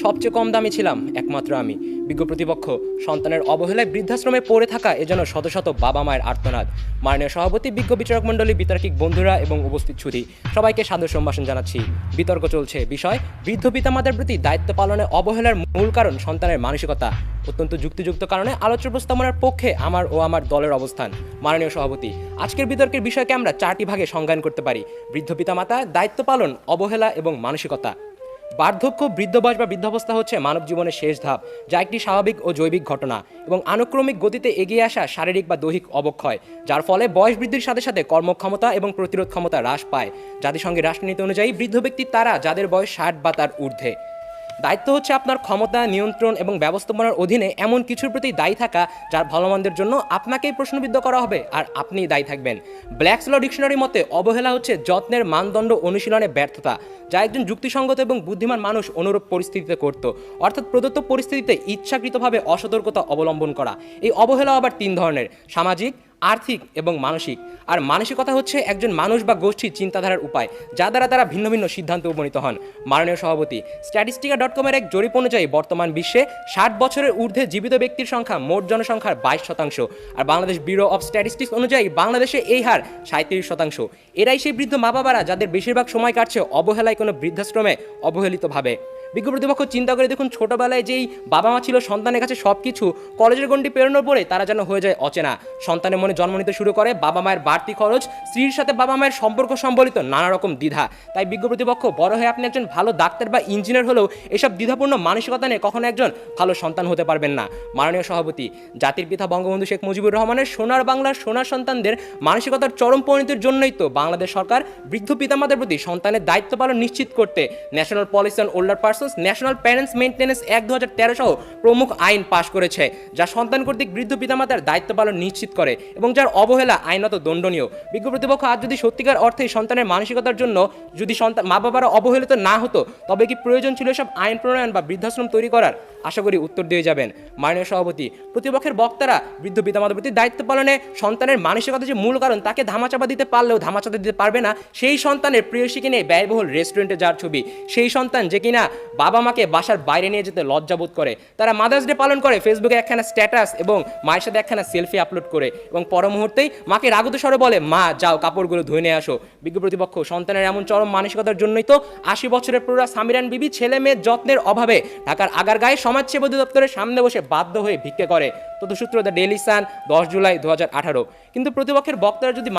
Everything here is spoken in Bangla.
সবচেয়ে কম দামি ছিলাম একমাত্র আমি। বিজ্ঞ প্রতিপক্ষ, সন্তানের অবহেলায় বৃদ্ধাশ্রমে পড়ে থাকা এজন্য শত শত বাবা মায়ের আর্তনাদ। মাননীয় সভাপতি, বিজ্ঞ বিচারক মণ্ডলী, বিতার্কিক বন্ধুরা এবং উপস্থিত ছুটি। সবাইকে সাদর সম্ভাষণ জানাচ্ছি। বিতর্ক চলছে। বিষয়, বৃদ্ধ পিতামাতার প্রতি দায়িত্ব পালনে অবহেলার মূল কারণ সন্তানের মানসিকতা। অত্যন্ত যুক্তিযুক্ত কারণে আলোচ্য প্রস্তাবনার পক্ষে আমার ও আমার দলের অবস্থান। মাননীয় সভাপতি, আজকের বিতর্কের বিষয়কে আমরা চারটি ভাগে সংজ্ঞান করতে পারি। বৃদ্ধ পিতামাতা, দায়িত্ব পালন, অবহেলা এবং মানসিকতা। বার্ধক্য বৃদ্ধ বয়স বা বৃদ্ধাবস্থা হচ্ছে মানব জীবনের শেষ ধাপ, যা একটি স্বাভাবিক ও জৈবিক ঘটনা এবং আনুক্রমিক গতিতে এগিয়ে আসা শারীরিক বা দৈহিক অবক্ষয়, যার ফলে বয়স বৃদ্ধির সাথে সাথে কর্মক্ষমতা এবং প্রতিরোধ ক্ষমতা হ্রাস পায়। জাতিসংঘের রাষ্ট্রনীতি অনুযায়ী বৃদ্ধ ব্যক্তি তারা যাদের বয়স ষাট বা তার ঊর্ধ্বে। দায়িত্ব হচ্ছে আপনার ক্ষমতা, নিয়ন্ত্রণ এবং ব্যবস্থাপনার অধীনে এমন কিছুর প্রতি দায়ী থাকা যার ভালো মন্দের জন্য আপনাকেই প্রশ্নবিদ্ধ করা হবে আর আপনিই দায়ী থাকবেন। ব্ল্যাকস ল ডিকশনারি মতে অবহেলা হচ্ছে যত্নের মানদণ্ড অনুশীলনে ব্যর্থতা, যা একজন যুক্তিসঙ্গত এবং বুদ্ধিমান মানুষ অনুরূপ পরিস্থিতিতে করত, অর্থাৎ প্রদত্ত পরিস্থিতিতে ইচ্ছাকৃতভাবে অসতর্কতা অবলম্বন করা। এই অবহেলা আবার তিন ধরনের, সামাজিক আর্থিক এবং মানসিক। আর মানসিকতা হচ্ছে একজন মানুষ বা গোষ্ঠীর চিন্তাধারার উপায়, যা দ্বারা তারা ভিন্ন ভিন্ন সিদ্ধান্তে উপনীত হন। মাননীয় সভাপতি স্ট্যাটিস্টিকা ডট কমের এক জরিপ অনুযায়ী বর্তমান বিশ্বে ষাট বছরের ঊর্ধ্বে জীবিত ব্যক্তির সংখ্যা মোট জনসংখ্যার বাইশ শতাংশ। আর বাংলাদেশ ব্যুরো অফ স্ট্যাটিস্টিক্স অনুযায়ী বাংলাদেশে এই হার সাঁত্রিশ শতাংশ। এরাই সেই বৃদ্ধ মা বাবারা যাদের বেশিরভাগ সময় কাটছে অবহেলায় কোনো বৃদ্ধাশ্রমে অবহেলিতভাবে। বিজ্ঞ প্রতিপক্ষ চিন্তা করে দেখুন, ছোটবেলায় যেই বাবা মা ছিল, সন্তানের কাছে সব কিছু কলেজের গণ্ডি পেরোনোর পরে তারা যেন হয়ে যায় অচেনা। সন্তানের মনে জন্ম নিতে শুরু করে, বাবা মায়ের বাড়তি খরচ, স্ত্রীর সাথে বাবা মায়ের সম্পর্ক সম্বলিত নানা রকম দ্বিধা। তাই বিজ্ঞ প্রতিপক্ষ বড় হয়ে আপনি একজন ভালো ডাক্তার বা ইঞ্জিনিয়ার হলেও এসব দ্বিধাপূর্ণ মানসিকতা নিয়ে কখনো একজন ভালো সন্তান হতে পারবেন না। মাননীয় সভাপতি, জাতির পিতা বঙ্গবন্ধু শেখ মুজিবুর রহমানের সোনার বাংলার সোনার সন্তানদের মানসিকতার চরম পরিণতির জন্যই তো বাংলাদেশ সরকার বৃদ্ধ পিতামাতার প্রতি সন্তানের দায়িত্ব পালন নিশ্চিত করতে, national policy on older persons national parents maintenance এক দু সহ প্রমুখ আইন পাশ করেছে, যা সন্তান কর্তৃক বৃদ্ধ পিতামাতার দায়িত্ব পালন নিশ্চিত করে এবং যার অবহেলা আইনত দণ্ডনীয়। বিজ্ঞ প্রতিপক্ষ, আজ যদি সত্যিকার অর্থে সন্তানের মানসিকতার জন্য যদি সন্তান মা বাবারা অবহেলিত না হতো, তবে কি প্রয়োজন ছিল এসব আইন প্রণয়ন বা বৃদ্ধাশ্রম তৈরি করার? আশা করি উত্তর দিয়ে যাবেন। মাননীয় সভাপতি, প্রতিপক্ষের বক্তারা বৃদ্ধ পিতামাতার প্রতি দায়িত্ব পালনে সন্তানের মানসিকতা যে মূল কারণ, তাকে ধামাচাপা দিতে পারলেও ধামাচাপা দিতে পারবে না, সেই সন্তানের প্রিয়সীকে নিয়ে ব্যয়বহুল রেস্টুরেন্টে যাওয়ার ছবি, সেই সন্তান যে কিনা বাবা মাকে বাসার বাইরে নিয়ে যেতে লজ্জাবোধ করে। তারা মাদার্স ডে পালন করে ফেসবুকে একখানা স্ট্যাটাস এবং মায়ের সাথে একখানা সেলফি আপলোড করে এবং পর মুহূর্তেই মাকে রাগত স্বরে বলে, মা, যাও, কাপড়গুলো ধুয়ে নিয়ে আসো। বিজ্ঞ প্রতিপক্ষ, সন্তানের এমন চরম মানসিকতার জন্যই তো আশি বছরের প্রৌঢ়া সামিরান বিবি ছেলে মেয়ের যত্নের অভাবে ঢাকার আগার আগারগাঁয়ে সমাজসেবা অধিদপ্তরের সামনে বসে বাধ্য হয়ে ভিক্ষে করে। তথ্যসূত্র দ্য ডেলি সান দশ জুলাই দু হাজার আঠারো। কিন্তু প্রতিপক্ষের বক্তারা যদি